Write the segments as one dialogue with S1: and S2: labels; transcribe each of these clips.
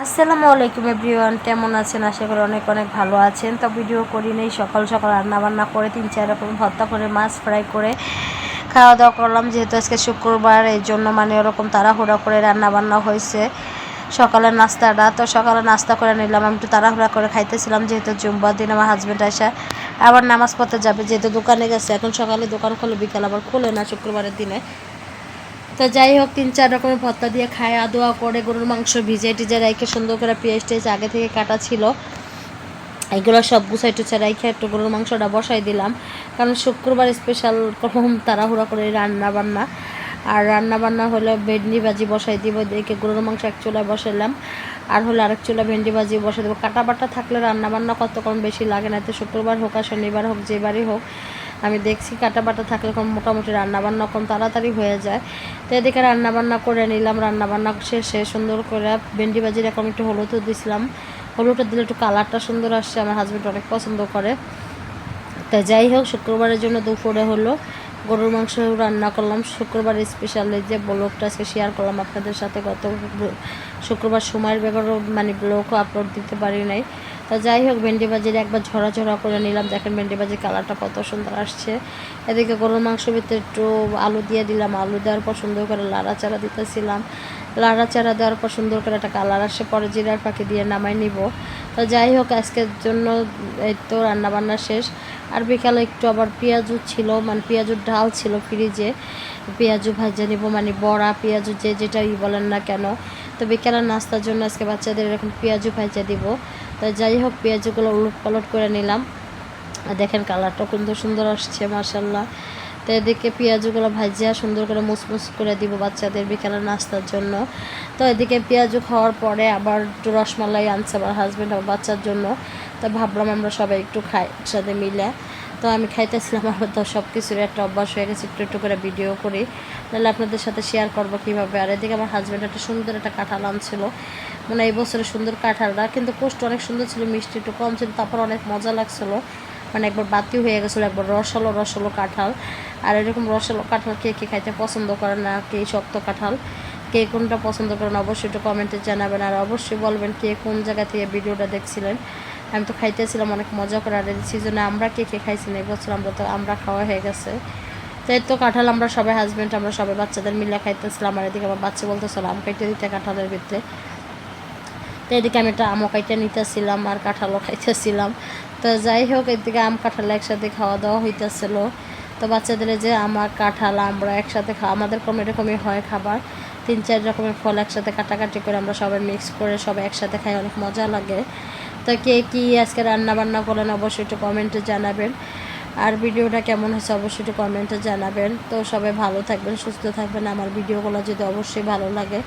S1: আসসালামু আলাইকুম এভরিওয়ান, কেমন আছেন? আশা করি অনেক অনেক ভালো আছেন। তো ভিডিও করি নেই, সকাল সকাল রান্না বান্না করে তিন চার রকম ভর্তা করে, মাছ ফ্রাই করে খাওয়া দাওয়া করলাম। যেহেতু আজকে শুক্রবার, এই জন্য মানে ওরকম তাড়াহুড়া করে রান্না বান্না হয়েছে। সকালের নাস্তাটা, তো সকালে নাস্তা করে নিলাম। আমি একটু তাড়াহুড়া করে খাইতেছিলাম, যেহেতু জুম্বার দিন, আমার হাজব্যান্ড আসে। আবার নামাজ পড়তে যাবে, যেহেতু দোকানে গেছে। এখন সকালে দোকান খুলে, বিকাল আবার খুলে না শুক্রবারের দিনে। তো যাই হোক, তিন চার রকমের ভর্তা দিয়ে খায় আদোয়া করে গরুর মাংস ভিজে টিজে রাইখে সুন্দর করে পেঁয়াজ টেজ আগে থেকে কাটা ছিল। এগুলো সব গুছাই টুছাই রাইখে একটু গরুর মাংসটা বসাই দিলাম। কারণ শুক্রবার স্পেশাল কখন তাড়াহুড়া করে রান্না বান্না আর রান্না বান্না হলে ভেন্ডি ভাজি বসাই দিব দেখে গরুর মাংস এক চুলায় বসাইলাম। আর হলে আরেক চুলা ভেন্ডি ভাজি বসাই দেবো। কাটা বাটা থাকলে রান্না বান্না কত কম বেশি লাগে না তো শুক্রবার হোক আর শনিবার হোক যেবারই হোক আমি দেখছি কাটা বাটা থাকলে কম মোটামুটি রান্নাবান্না কম তাড়াতাড়ি হয়ে যায়। তো এদিকে রান্নাবান্না করে নিলাম, রান্নাবান্না শেষে সুন্দর করে ভেন্ডি ভাজির এখন একটু হলুদও দিছিলাম। হলুদটা দিলে একটু কালারটা সুন্দর আসছে, আমার হাজব্যান্ড অনেক পছন্দ করে। তো যাই হোক, শুক্রবারের জন্য দুপুরে হলো, গরুর মাংস রান্না করলাম। শুক্রবার স্পেশালি যে ব্লগটা আজকে শেয়ার করলাম আপনাদের সাথে, গত শুক্রবার সময়ের ব্যাপারও মানে ব্লগও আপলোড দিতে পারি নাই। তো যাই হোক ভেন্ডি ভাজির একবার ঝরা ঝরা করে নিলাম। দেখেন ভেন্ডি বাজির কালারটা কত সুন্দর আসছে। এদিকে গরুর মাংস ভিতরে একটু আলু দিয়ে দিলাম। আলু দেওয়ার পর সুন্দর করে লাড়া চারা দিতেছিলাম। লাড়া চারা দেওয়ার পর সুন্দর করে একটা কালার আসে পরে জিরার পাখি দিয়ে নামাই নিব। তো যাই হোক, আজকের জন্য এই তো রান্নাবান্না শেষ। আর বিকালে একটু আবার পেঁয়াজু ছিল। মানে পেঁয়াজুর ডাল ছিল ফ্রিজে। পেঁয়াজু ভাজা নিব মানে বড়া, পেঁয়াজু যে যেটাই বলেন না কেন। তো বিকেলের নাস্তার জন্য আজকে বাচ্চাদের এরকম পেঁয়াজু ভাজা দিব। তো যাই হোক, পেঁয়াজগুলো উলট পালট করে নিলাম। আর দেখেন কালারটা কিন্তু সুন্দর আসছে মার্শাল্লাহ তো এদিকে পেঁয়াজগুলো ভাজিয়া সুন্দর করে মুসমুস করে দিব বাচ্চাদের বিকেলে নাস্তার জন্য। তো এদিকে পেঁয়াজু খাওয়ার পরে আবার একটু রসমালাই আনছে আমার হাজব্যান্ড আমার বাচ্চার জন্য। তো ভাবলাম আমরা সবাই একটু খাই, একসাথে মিলে। তো আমি খাইতেছিলাম, আমার তো সব কিছুর একটা অভ্যাস হয়ে গেছে, একটু একটু করে ভিডিও করি। তাহলে আপনাদের সাথে শেয়ার করব কীভাবে। আর এদিকে আমার হাজব্যান্ড একটা সুন্দর একটা কাঁঠাল আনছিল। মানে এই বছরের সুন্দর কাঁঠালটা, কিন্তু পোস্ট অনেক সুন্দর ছিল, মিষ্টি একটু কম ছিল, তারপর অনেক মজা লাগছিল। মানে একবার বাতিও হয়ে গেছিল, একবার রসালো রসালো কাঁঠাল। আর এরকম রসালো কাঁঠাল কে কে খাইতে পছন্দ করে না, কে শক্ত কাঁঠাল, কে কোনটা পছন্দ করেন অবশ্যই একটু কমেন্টে জানাবেন। আর অবশ্যই বলবেন কে কোন জায়গা থেকে ভিডিওটা দেখছিলেন। আমি তো খাইতেছিলাম, অনেক মজা করে আর সিজনে আমরা কে কে খাইছি না এবছর আমরা তো আমরা খাওয়া হয়ে গেছে। তো এই তো কাঁঠাল, আমরা সবাই হাজব্যান্ড আমরা সবাই বাচ্চাদের মিলে খাইতেছিলাম আর এদিকে আমার বাচ্চা বলতেছিল আম খাইতে দিতে কাঁঠালের ভিতরে। তো এদিকে আমি একটা আমও খাইতে নিতেছিলাম আর কাঁঠালও খাইতেছিলাম। তো যাই হোক, এদিকে আম, কাঁঠাল একসাথে খাওয়া দাওয়া হইতেছিল। তো বাচ্চাদের যে আমার কাঁঠাল, আমরা একসাথে খাওয়া আমাদের কম এরকমই হয় খাবার। তিন, চার রকমের ফল একসাথে কাটাকাটি করে আমরা সবাই মিক্স করে সবাই একসাথে খাই, অনেক মজা লাগে। তো কে কী আজকে রান্না বান্না করলেন অবশ্যই একটু কমেন্টে জানাবেন। আর ভিডিওটা কেমন হয়েছে অবশ্যই একটু কমেন্টে জানাবেন। তো সবাই ভালো থাকবেন, সুস্থ থাকবেন। আমার ভিডিওগুলো যদি অবশ্যই ভালো লাগে,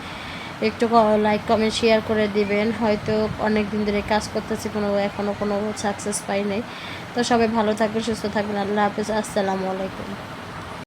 S1: একটু লাইক কমেন্ট শেয়ার করে দিবেন। হয়তো অনেক দিন ধরে কাজ করতেছি, কোনো এখনও কোনো সাকসেস পাই নাই। তো সবাই ভালো থাকবেন, সুস্থ থাকবেন। আল্লাহ হাফিজ, আসসালামু আলাইকুম।